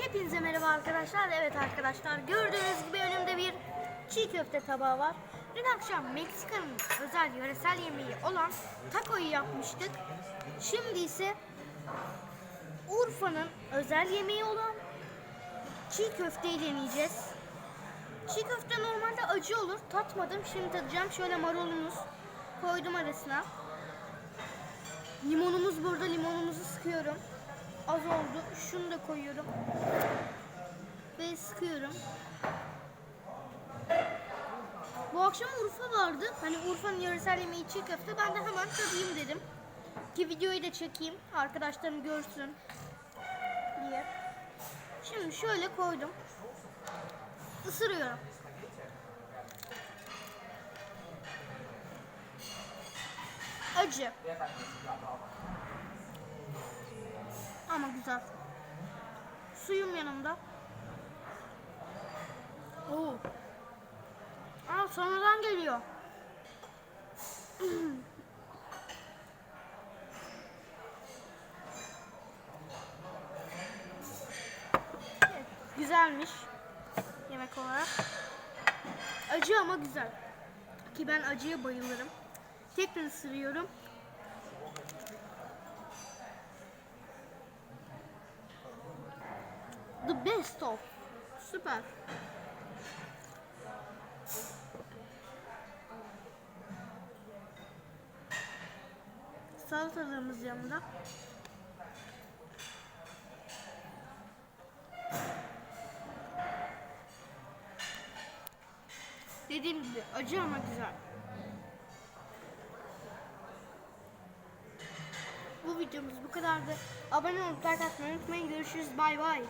Hepinize merhaba arkadaşlar. Evet arkadaşlar gördüğünüz gibi önümde bir çiğ köfte tabağı var. Dün akşam Meksika'nın özel yöresel yemeği olan tacoyu yapmıştık. Şimdi ise Urfa'nın özel yemeği olan çiğ köfteyi deneyeceğiz. Çiğ köfte normalde acı olur. Tatmadım. Şimdi tadacağım. Şöyle marulumuz koydum arasına. Limonumuz burada. Limonumuzu sıkıyorum. Az oldu. Şunu da koyuyorum. Ve sıkıyorum. Bu akşam Urfa vardı. Hani Urfa'nın yöresel yemeği çiğ köfte. Ben de hemen tadayım dedim. Ki videoyu da çekeyim. Arkadaşlarım görsün diye. Şimdi şöyle koydum. Isırıyorum. Acı. Güzel. Suyum yanımda. Oo. Aa sonradan geliyor. Evet, güzelmiş yemek olarak. Acı ama güzel. Ki ben acıya bayılırım. Tekrar ısırıyorum. Best of. Süper. Salatalığımız yanında. Dediğim gibi acı ama güzel. Bu videomuz bu kadardı. Abone olup like atmayı unutmayın. Görüşürüz. Bay bay.